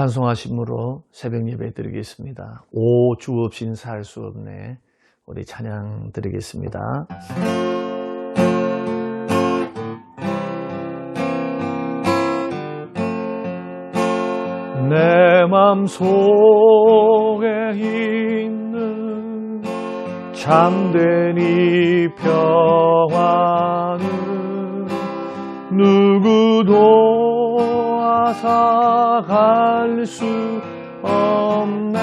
찬송하심으로 새벽 예배 드리겠습니다. 오 주 없인 살 수 없네. 우리 찬양 드리겠습니다. 내 맘 속에 있는 참된 이 평화는 누구도 앗아갈 수 없네.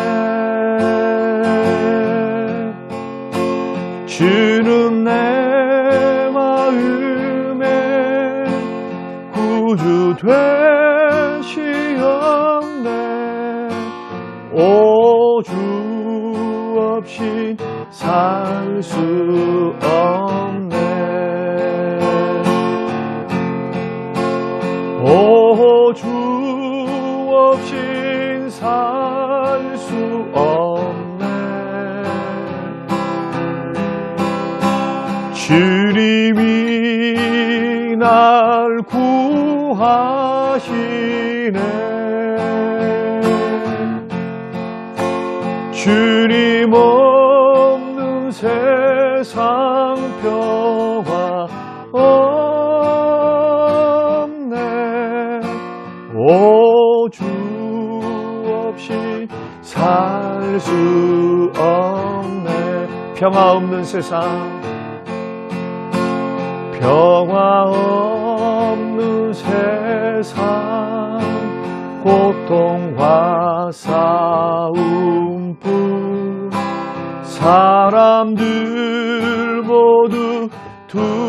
주는 내 마음에 구주 되시었네. 오 주 없이 살 수 없네 구하시네 주님 없는 세상 평화 없네. 오주 없이 살 수 없네. 평화 없는 세상. 평화 없 싸움뿐 사람들 모두 두려워해.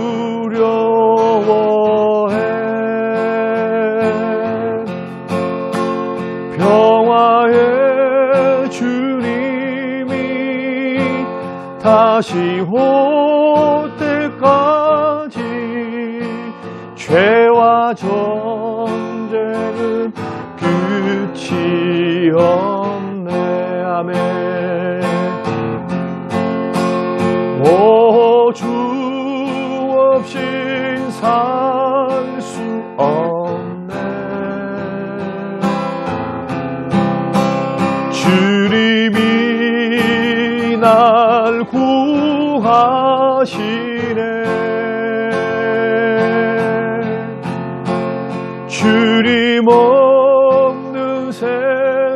평화의 주님이 다시 올 때까지 죄와 전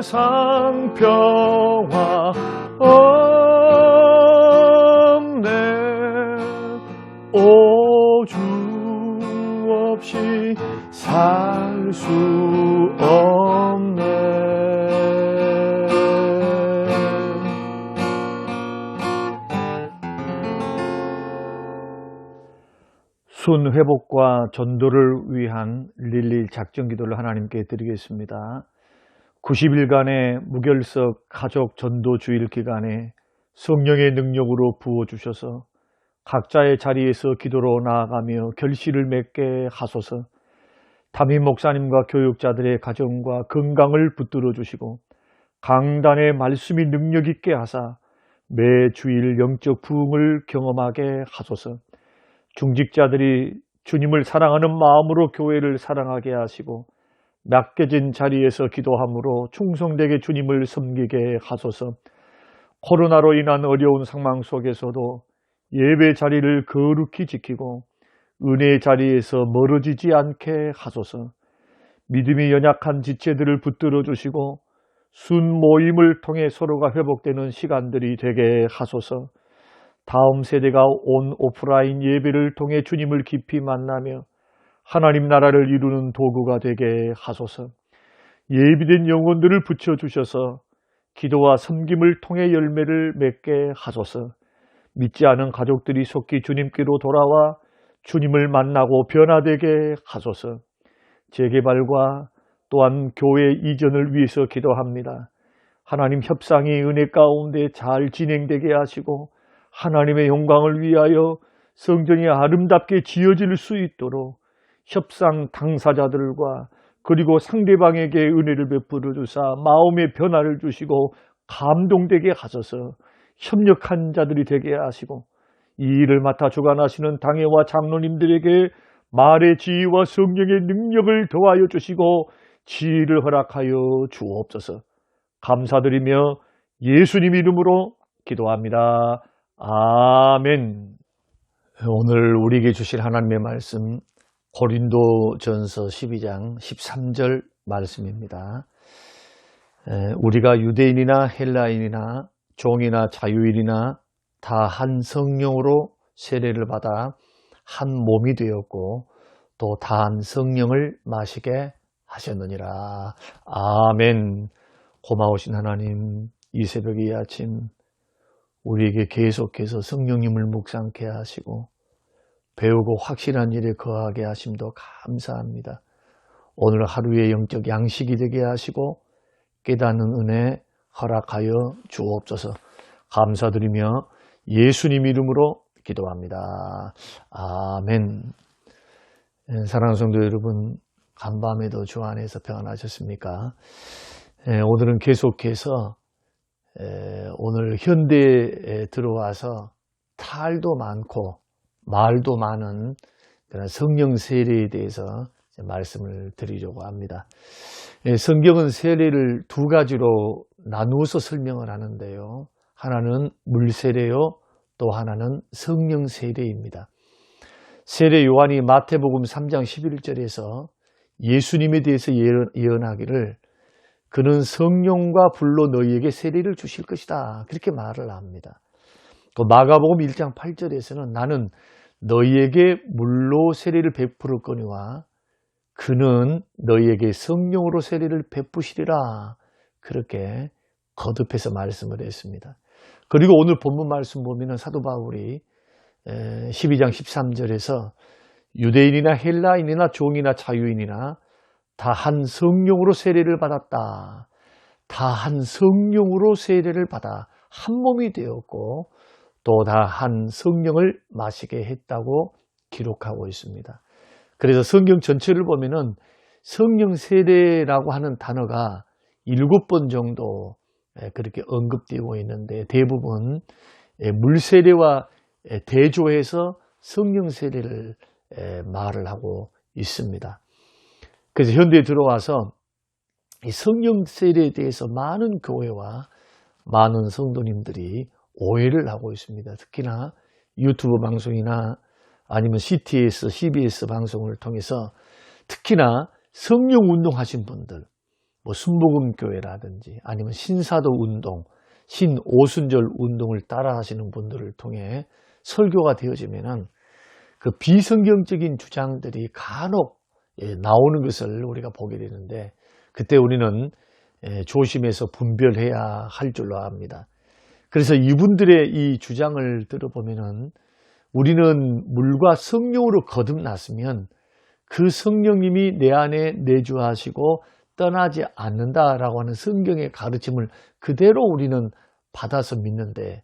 세상 평화 없네 오주 없이 살 수 없네 순 회복과 전도를 위한 릴리 작전 기도를 하나님께 드리겠습니다. 90일간의 무결석 가족 전도 주일 기간에 성령의 능력으로 부어 주셔서 각자의 자리에서 기도로 나아가며 결실을 맺게 하소서. 담임 목사님과 교육자들의 가정과 건강을 붙들어 주시고 강단의 말씀이 능력 있게 하사 매 주일 영적 부흥을 경험하게 하소서. 중직자들이 주님을 사랑하는 마음으로 교회를 사랑하게 하시고 맡겨진 자리에서 기도함으로 충성되게 주님을 섬기게 하소서. 코로나로 인한 어려운 상황 속에서도 예배 자리를 거룩히 지키고 은혜의 자리에서 멀어지지 않게 하소서. 믿음이 연약한 지체들을 붙들어 주시고 순 모임을 통해 서로가 회복되는 시간들이 되게 하소서. 다음 세대가 온 오프라인 예배를 통해 주님을 깊이 만나며 하나님 나라를 이루는 도구가 되게 하소서. 예비된 영혼들을 붙여 주셔서 기도와 섬김을 통해 열매를 맺게 하소서. 믿지 않은 가족들이 속히 주님께로 돌아와 주님을 만나고 변화되게 하소서. 재개발과 또한 교회 이전을 위해서 기도합니다. 하나님 협상이 은혜 가운데 잘 진행되게 하시고 하나님의 영광을 위하여 성전이 아름답게 지어질 수 있도록 협상 당사자들과 그리고 상대방에게 은혜를 베풀어 주사 마음의 변화를 주시고 감동되게 하셔서 협력한 자들이 되게 하시고 이 일을 맡아 주관하시는 당회와 장로님들에게 말의 지위와 성령의 능력을 더하여 주시고 지혜를 허락하여 주옵소서. 감사드리며 예수님 이름으로 기도합니다. 아멘. 오늘 우리에게 주실 하나님의 말씀 고린도전서 12장 13절 말씀입니다. 에, 우리가 유대인이나 헬라인이나 종이나 자유인이나 다 한 성령으로 세례를 받아 한 몸이 되었고 또 다 한 성령을 마시게 하셨느니라. 아멘. 고마우신 하나님, 이 새벽의 이 아침 우리에게 계속해서 성령님을 묵상케 하시고 배우고 확실한 일에 거하게 하심도 감사합니다. 오늘 하루의 영적 양식이 되게 하시고 깨닫는 은혜 허락하여 주옵소서 감사드리며 예수님 이름으로 기도합니다. 아멘. 예, 사랑하는 성도 여러분, 간밤에도 주 안에서 평안하셨습니까? 예, 오늘은 계속해서 에, 오늘 현대에 들어와서 탈도 많고 말도 많은 그런 성령 세례에 대해서 말씀을 드리려고 합니다. 예, 성경은 세례를 두 가지로 나누어서 설명을 하는데요. 하나는 물 세례요, 또 하나는 성령 세례입니다. 세례 요한이 마태복음 3장 11절에서 예수님에 대해서 예언, 예언하기를 그는 성령과 불로 너희에게 세례를 주실 것이다. 그렇게 말을 합니다. 또 마가복음 1장 8절에서는 나는 너희에게 물로 세례를 베풀을 거니와 그는 너희에게 성령으로 세례를 베푸시리라. 그렇게 거듭해서 말씀을 했습니다. 그리고 오늘 본문 말씀 보면은 사도 바울이 12장 13절에서 유대인이나 헬라인이나 종이나 자유인이나 다 한 성령으로 세례를 받았다. 다 한 성령으로 세례를 받아 한 몸이 되었고 또다 한 성령을 마시게 했다고 기록하고 있습니다. 그래서 성경 전체를 보면은 성령 세례라고 하는 단어가 일곱 번 정도 그렇게 언급되고 있는데 대부분 물 세례와 대조해서 성령 세례를 말을 하고 있습니다. 그래서 현대에 들어와서 이 성령 세례에 대해서 많은 교회와 많은 성도님들이 오해를 하고 있습니다. 특히나 유튜브 방송이나 아니면 CTS, CBS 방송을 통해서 특히나 성령 운동 하신 분들, 뭐 순복음 교회라든지 아니면 신사도 운동, 신오순절 운동을 따라 하시는 분들을 통해 설교가 되어지면은 그 비성경적인 주장들이 간혹 예, 나오는 것을 우리가 보게 되는데 그때 우리는 예, 조심해서 분별해야 할 줄로 압니다. 그래서 이분들의 이 주장을 들어보면은 우리는 물과 성령으로 거듭났으면 그 성령님이 내 안에 내주하시고 떠나지 않는다라고 하는 성경의 가르침을 그대로 우리는 받아서 믿는데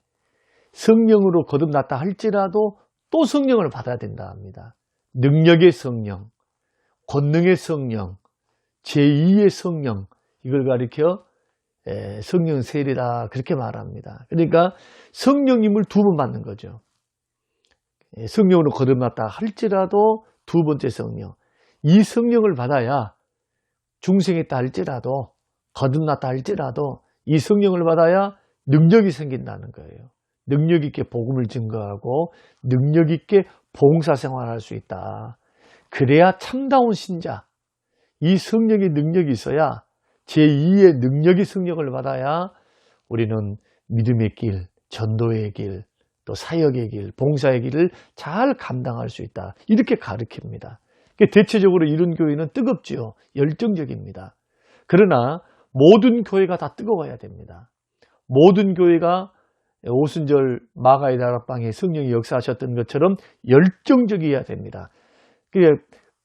성령으로 거듭났다 할지라도 또 성령을 받아야 된다 합니다. 능력의 성령, 권능의 성령, 제2의 성령 이걸 가리켜 성령 세례다 그렇게 말합니다. 그러니까 성령님을 두 번 받는 거죠. 성령으로 거듭났다 할지라도 두 번째 성령. 이 성령을 받아야 중생했다 할지라도 거듭났다 할지라도 이 성령을 받아야 능력이 생긴다는 거예요. 능력 있게 복음을 증거하고 능력 있게 봉사 생활할 수 있다. 그래야 참다운 신자. 이 성령의 능력이 있어야 제2의 능력의 성령을 받아야 우리는 믿음의 길, 전도의 길, 또 사역의 길, 봉사의 길을 잘 감당할 수 있다. 이렇게 가르칩니다. 대체적으로 이런 교회는 뜨겁지요. 열정적입니다. 그러나 모든 교회가 다 뜨거워야 됩니다. 모든 교회가 오순절 마가의 다락방에 성령이 역사하셨던 것처럼 열정적이어야 됩니다. 그게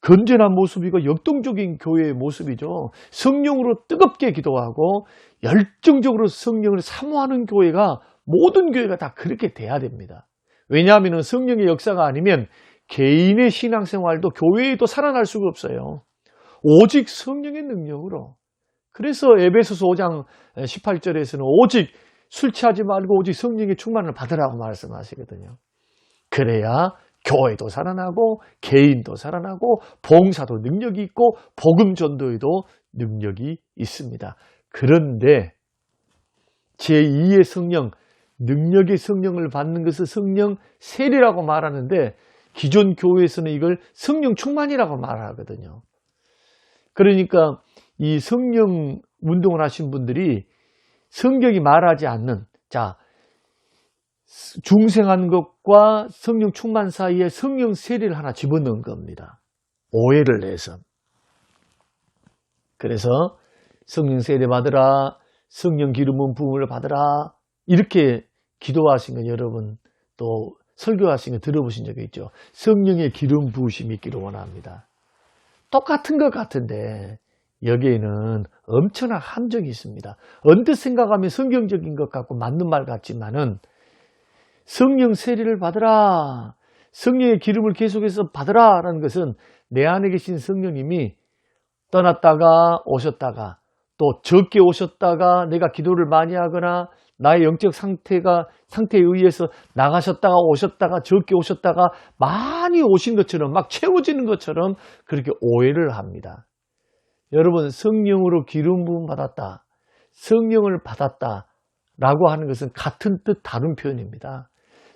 건전한 모습이고 역동적인 교회의 모습이죠. 성령으로 뜨겁게 기도하고 열정적으로 성령을 사모하는 교회가 모든 교회가 다 그렇게 돼야 됩니다. 왜냐하면 성령의 역사가 아니면 개인의 신앙생활도 교회에도 살아날 수가 없어요. 오직 성령의 능력으로. 그래서 에베소서 5장 18절에서는 오직 술 취하지 말고 오직 성령의 충만을 받으라고 말씀하시거든요. 그래야 교회도 살아나고 개인도 살아나고 봉사도 능력이 있고 복음 전도에도 능력이 있습니다. 그런데 제2의 성령, 능력의 성령을 받는 것을 성령 세례라고 말하는데 기존 교회에서는 이걸 성령 충만이라고 말하거든요. 그러니까 이 성령 운동을 하신 분들이 성경이 말하지 않는 자 중생한 것과 성령 충만 사이에 성령 세례를 하나 집어넣은 겁니다. 오해를 내서. 그래서 성령 세례 받으라, 성령 기름 부음을 받으라 이렇게 기도하신 건 여러분 또 설교하신 거 들어보신 적이 있죠. 성령의 기름 부으심이 있기를 원합니다. 똑같은 것 같은데 여기에는 엄청난 함정이 있습니다. 언뜻 생각하면 성경적인 것 같고 맞는 말 같지만은 성령 세례를 받으라. 성령의 기름을 계속해서 받으라 라는 것은 내 안에 계신 성령님이 떠났다가 오셨다가 또 적게 오셨다가 내가 기도를 많이 하거나 나의 영적 상태가 상태에 의해서 나가셨다가 오셨다가 적게 오셨다가 많이 오신 것처럼 막 채워지는 것처럼 그렇게 오해를 합니다. 여러분 성령으로 기름 부음 받았다. 성령을 받았다 라고 하는 것은 같은 뜻 다른 표현입니다.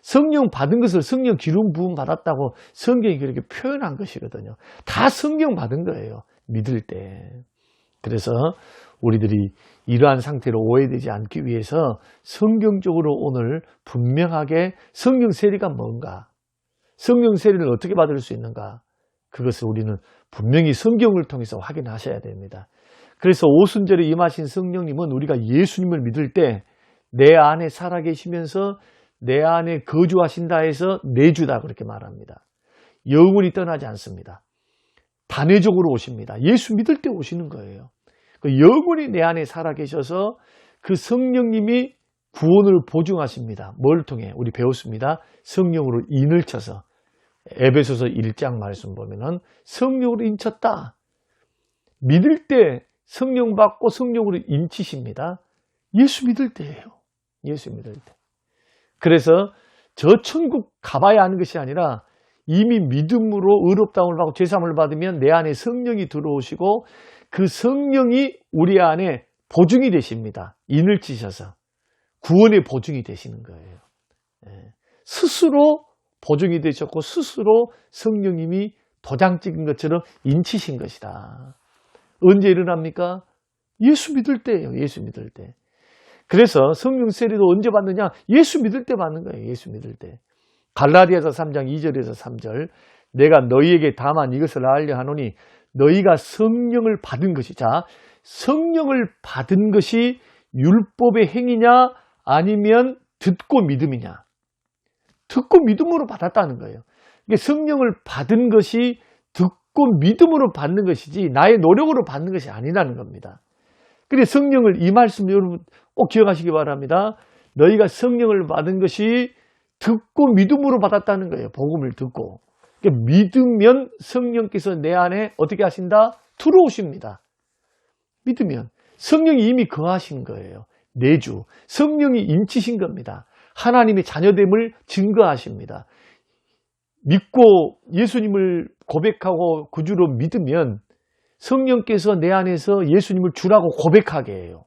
성령 받은 것을 성령 기름 부음 받았다고 성경이 그렇게 표현한 것이거든요. 다 성령 받은 거예요. 믿을 때. 그래서 우리들이 이러한 상태로 오해되지 않기 위해서 성경적으로 오늘 분명하게 성령 세례가 뭔가, 성령 세례를 어떻게 받을 수 있는가, 그것을 우리는 분명히 성경을 통해서 확인하셔야 됩니다. 그래서 오순절에 임하신 성령님은 우리가 예수님을 믿을 때 내 안에 살아계시면서 내 안에 거주하신다 해서 내주다 그렇게 말합니다. 영원히 떠나지 않습니다. 단회적으로 오십니다. 예수 믿을 때 오시는 거예요. 그 영원히 내 안에 살아계셔서 그 성령님이 구원을 보증하십니다. 뭘 통해? 우리 배웠습니다. 성령으로 인을 쳐서. 에베소서 1장 말씀 보면은 성령으로 인쳤다. 믿을 때 성령 받고 성령으로 인치십니다. 예수 믿을 때예요. 예수 믿을 때. 그래서 저 천국 가봐야 하는 것이 아니라 이미 믿음으로 의롭다움을 받고 죄사함을 받으면 내 안에 성령이 들어오시고 그 성령이 우리 안에 보증이 되십니다. 인을 치셔서 구원의 보증이 되시는 거예요. 예. 스스로 보증이 되셨고 스스로 성령님이 도장 찍은 것처럼 인치신 것이다. 언제 일어납니까? 예수 믿을 때예요. 예수 믿을 때. 그래서 성령 세례도 언제 받느냐? 예수 믿을 때 받는 거예요. 예수 믿을 때. 갈라디아서 3장 2절에서 3절 내가 너희에게 다만 이것을 알려 하노니 너희가 성령을 받은 것이 자 성령을 받은 것이 율법의 행위냐 아니면 듣고 믿음이냐 듣고 믿음으로 받았다는 거예요. 이게 성령을 받은 것이 듣고 믿음으로 받는 것이지 나의 노력으로 받는 것이 아니라는 겁니다. 그래 성령을 이 말씀 여러분 꼭 기억하시기 바랍니다. 너희가 성령을 받은 것이 듣고 믿음으로 받았다는 거예요. 복음을 듣고. 그러니까 믿으면 성령께서 내 안에 어떻게 하신다? 들어오십니다. 믿으면 성령이 이미 거하신 거예요. 내주 성령이 인치신 겁니다. 하나님의 자녀됨을 증거하십니다. 믿고 예수님을 고백하고 구주로 믿으면 성령께서 내 안에서 예수님을 주라고 고백하게 해요.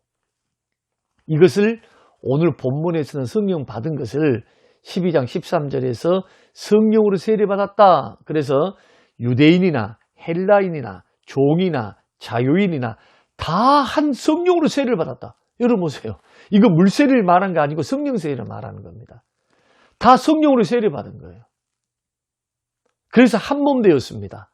이것을 오늘 본문에서는 성령 받은 것을 12장 13절에서 성령으로 세례받았다. 그래서 유대인이나 헬라인이나 종이나 자유인이나 다 한 성령으로 세례를 받았다. 여러분 보세요. 이거 물세례를 말한 게 아니고 성령 세례를 말하는 겁니다. 다 성령으로 세례받은 거예요. 그래서 한 몸 되었습니다.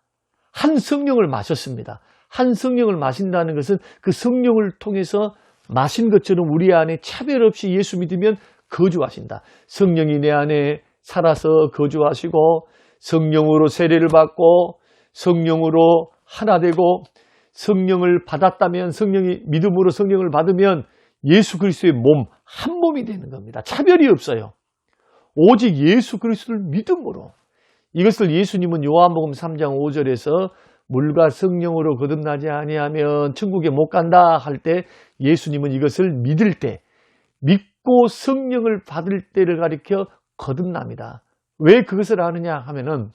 한 성령을 마셨습니다. 한 성령을 마신다는 것은 그 성령을 통해서 마신 것처럼 우리 안에 차별 없이 예수 믿으면 거주하신다. 성령이 내 안에 살아서 거주하시고 성령으로 세례를 받고 성령으로 하나 되고 성령을 받았다면 성령이 믿음으로 성령을 받으면 예수 그리스도의 몸, 한 몸이 되는 겁니다. 차별이 없어요. 오직 예수 그리스도를 믿음으로. 이것을 예수님은 요한복음 3장 5절에서 물과 성령으로 거듭나지 아니하면 천국에 못 간다 할 때 예수님은 이것을 믿을 때 믿고 성령을 받을 때를 가리켜 거듭납니다. 왜 그것을 아느냐 하면은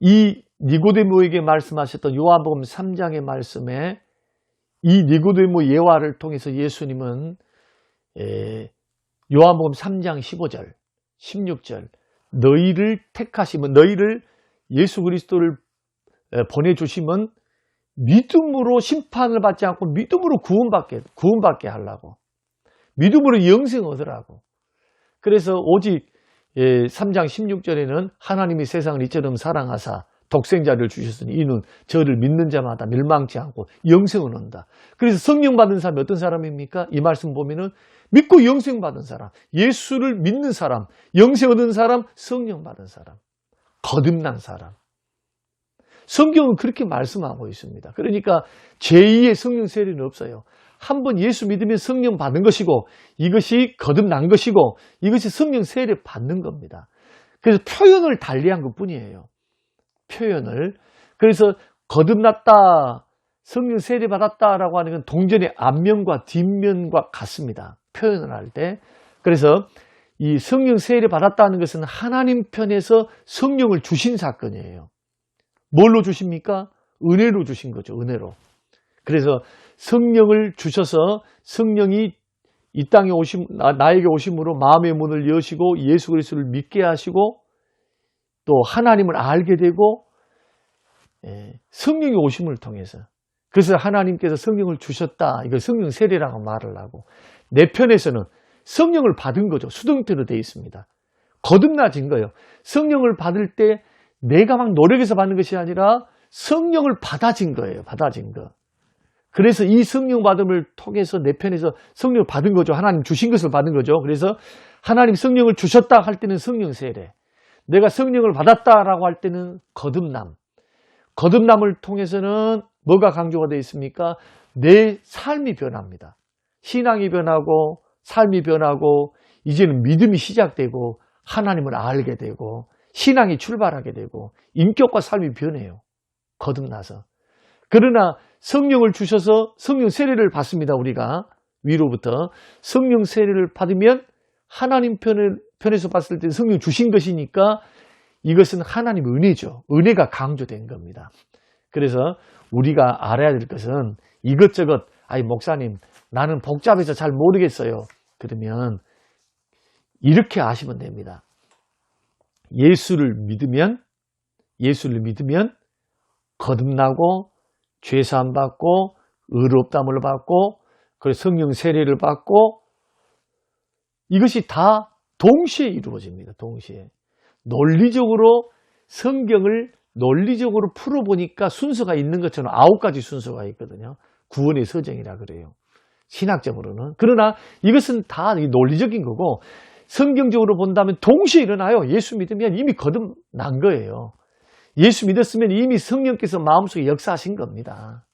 이 니고데모에게 말씀하셨던 요한복음 3장의 말씀에 이 니고데모 예화를 통해서 예수님은 에, 요한복음 3장 15절, 16절 너희를 택하시면 너희를 예수 그리스도를 에, 보내주시면 믿음으로 심판을 받지 않고 믿음으로 구원받게 구원받게 하려고 믿음으로 영생 얻으라고 그래서 오직 예, 3장 16절에는 하나님이 세상을 이처럼 사랑하사 독생자를 주셨으니 이는 저를 믿는 자마다 멸망치 않고 영생을 얻는다. 그래서 성령 받은 사람이 어떤 사람입니까? 이 말씀 보면은 믿고 영생 받은 사람, 예수를 믿는 사람, 영생 얻은 사람, 성령 받은 사람, 거듭난 사람. 성경은 그렇게 말씀하고 있습니다. 그러니까 제2의 성령 세례는 없어요. 한 번 예수 믿으면 성령 받은 것이고 이것이 거듭난 것이고 이것이 성령 세례 받는 겁니다. 그래서 표현을 달리한 것 뿐이에요. 표현을. 그래서 거듭났다, 성령 세례 받았다라고 하는 건 동전의 앞면과 뒷면과 같습니다. 표현을 할 때. 그래서 이 성령 세례 받았다는 것은 하나님 편에서 성령을 주신 사건이에요. 뭘로 주십니까? 은혜로 주신 거죠. 은혜로. 그래서 성령을 주셔서 성령이 이 땅에 오심 나, 나에게 오심으로 마음의 문을 여시고 예수 그리스도를 믿게 하시고 또 하나님을 알게 되고 예, 성령이 오심을 통해서 그래서 하나님께서 성령을 주셨다. 이걸 성령 세례라고 말을 하고 내 편에서는 성령을 받은 거죠. 수동태로 되어 있습니다. 거듭나진 거예요. 성령을 받을 때 내가 막 노력해서 받는 것이 아니라 성령을 받아진 거예요. 받아진 거. 그래서 이 성령 받음을 통해서 내 편에서 성령을 받은 거죠. 하나님 주신 것을 받은 거죠. 그래서 하나님 성령을 주셨다 할 때는 성령 세례. 내가 성령을 받았다라고 할 때는 거듭남. 거듭남을 통해서는 뭐가 강조가 되어 있습니까? 내 삶이 변합니다. 신앙이 변하고 삶이 변하고 이제는 믿음이 시작되고 하나님을 알게 되고 신앙이 출발하게 되고 인격과 삶이 변해요. 거듭나서. 그러나 성령을 주셔서 성령 세례를 받습니다. 우리가 위로부터 성령 세례를 받으면 하나님 편을, 편에서 봤을 때 성령 주신 것이니까 이것은 하나님 은혜죠. 은혜가 강조된 겁니다. 그래서 우리가 알아야 될 것은 이것저것 아이 목사님 나는 복잡해서 잘 모르겠어요. 그러면 이렇게 아시면 됩니다. 예수를 믿으면 예수를 믿으면 거듭나고 죄 사함 받고 의롭담을 받고 그 성령 세례를 받고 이것이 다 동시에 이루어집니다. 동시에 논리적으로 성경을 논리적으로 풀어보니까 순서가 있는 것처럼 아홉 가지 순서가 있거든요. 구원의 서정이라 그래요. 신학적으로는. 그러나 이것은 다 논리적인 거고 성경적으로 본다면 동시에 일어나요. 예수 믿으면 이미 거듭난 거예요. 예수 믿었으면 이미 성령께서 마음속에 역사하신 겁니다.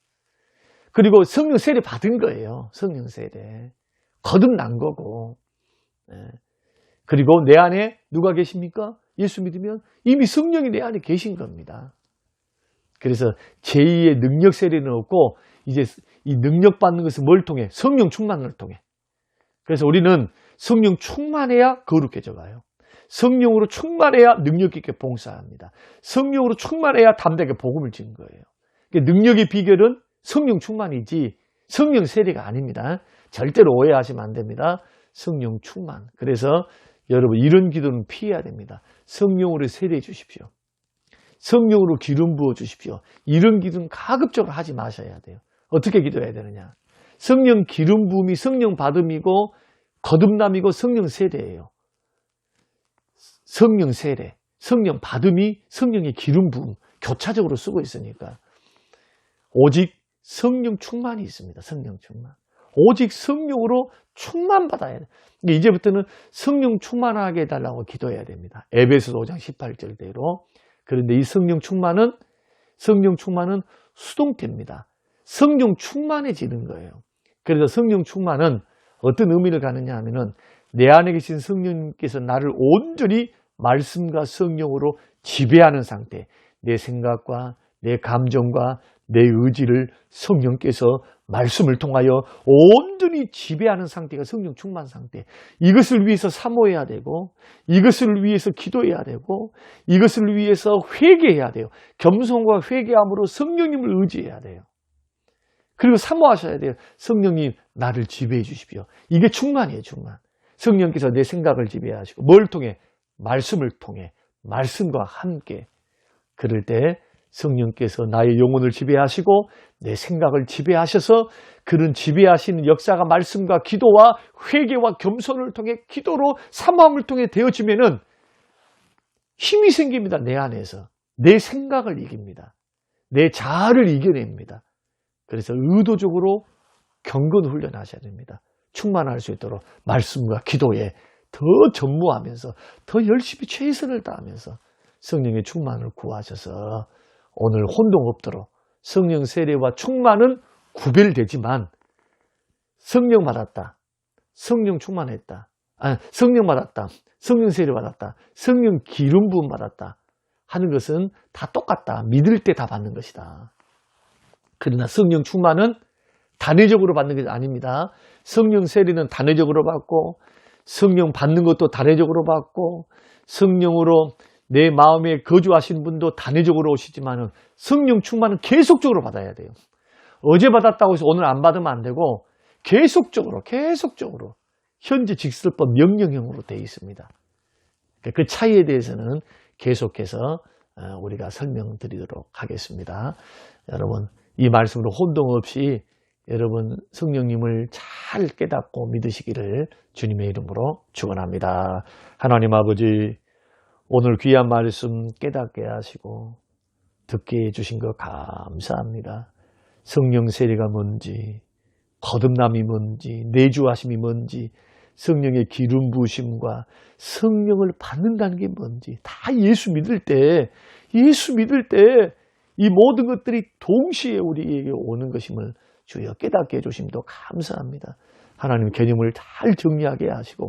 그리고 성령 세례 받은 거예요. 성령 세례. 거듭난 거고. 네. 그리고 내 안에 누가 계십니까? 예수 믿으면 이미 성령이 내 안에 계신 겁니다. 그래서 제2의 능력 세례는 없고 이제 이 능력 받는 것은 뭘 통해? 성령 충만을 통해. 그래서 우리는 성령 충만해야 거룩해져 가요. 성령으로 충만해야 능력 있게 봉사합니다. 성령으로 충만해야 담대하게 복음을 지은 거예요. 그러니까 능력의 비결은 성령 충만이지 성령 세례가 아닙니다. 절대로 오해하시면 안 됩니다. 성령 충만. 그래서 여러분 이런 기도는 피해야 됩니다. 성령으로 세례해 주십시오. 성령으로 기름 부어 주십시오. 이런 기도는 가급적으로 하지 마셔야 돼요. 어떻게 기도해야 되느냐? 성령 기름 부음이 성령 받음이고 거듭남이고 성령 세례예요. 성령 세례, 성령 받음이 성령의 기름 부음 교차적으로 쓰고 있으니까 오직 성령 충만이 있습니다. 성령 충만. 오직 성령으로 충만 받아야 돼. 이제부터는 성령 충만하게 해달라고 기도해야 됩니다. 에베소 5장 18절대로. 그런데 이 성령 충만은 성령 충만은 수동태입니다. 성령 충만해지는 거예요. 그래서 성령 충만은 어떤 의미를 가느냐 하면은 내 안에 계신 성령님께서 나를 온전히 말씀과 성령으로 지배하는 상태, 내 생각과 내 감정과 내 의지를 성령께서 말씀을 통하여 온전히 지배하는 상태가 성령 충만 상태. 이것을 위해서 사모해야 되고, 이것을 위해서 기도해야 되고, 이것을 위해서 회개해야 돼요. 겸손과 회개함으로 성령님을 의지해야 돼요. 그리고 사모하셔야 돼요. 성령님, 나를 지배해 주십시오. 이게 충만이에요, 충만. 성령께서 내 생각을 지배하시고, 뭘 통해? 말씀을 통해, 말씀과 함께. 그럴 때 성령께서 나의 영혼을 지배하시고 내 생각을 지배하셔서 그런 지배하시는 역사가 말씀과 기도와 회개와 겸손을 통해 기도로 사모함을 통해 되어지면은 힘이 생깁니다. 내 안에서. 내 생각을 이깁니다. 내 자아를 이겨냅니다. 그래서 의도적으로 경건 훈련하셔야 됩니다. 충만할 수 있도록 말씀과 기도에 더 전무하면서 더 열심히 최선을 다하면서 성령의 충만을 구하셔서 오늘 혼동 없도록 성령 세례와 충만은 구별되지만 성령 받았다. 성령 충만했다. 아, 성령 받았다. 성령 세례 받았다. 성령 기름 부음 받았다. 하는 것은 다 똑같다. 믿을 때 다 받는 것이다. 그러나 성령 충만은 단회적으로 받는 게 아닙니다. 성령 세례는 단회적으로 받고 성령 받는 것도 단회적으로 받고 성령으로 내 마음에 거주하시는 분도 단회적으로 오시지만 성령 충만은 계속적으로 받아야 돼요. 어제 받았다고 해서 오늘 안 받으면 안 되고 계속적으로 계속적으로 현재 직설법 명령형으로 되어 있습니다. 그 차이에 대해서는 계속해서 어, 우리가 설명드리도록 하겠습니다. 여러분 이 말씀으로 혼동 없이 여러분 성령님을 잘 깨닫고 믿으시기를 주님의 이름으로 축원합니다. 하나님 아버지 오늘 귀한 말씀 깨닫게 하시고 듣게 해주신 것 감사합니다. 성령 세례가 뭔지 거듭남이 뭔지 내주하심이 뭔지 성령의 기름 부으심과 성령을 받는다는 게 뭔지 다 예수 믿을 때 예수 믿을 때 이 모든 것들이 동시에 우리에게 오는 것임을 주여 깨닫게 해주심도 감사합니다. 하나님 개념을 잘 정리하게 하시고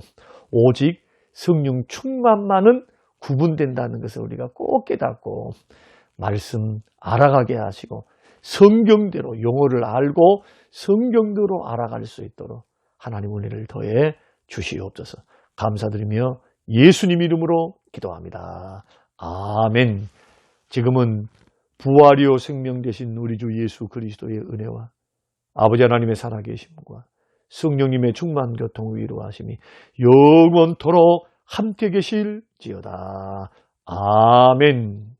오직 성령 충만만은 구분된다는 것을 우리가 꼭 깨닫고 말씀 알아가게 하시고 성경대로 용어를 알고 성경대로 알아갈 수 있도록 하나님 은혜를 더해 주시옵소서. 감사드리며 예수님 이름으로 기도합니다. 아멘. 지금은 부활이요 생명 되신 우리 주 예수 그리스도의 은혜와 아버지 하나님의 살아계심과 성령님의 충만 교통 위로하심이 영원토록 함께 계실 지어다. 아멘.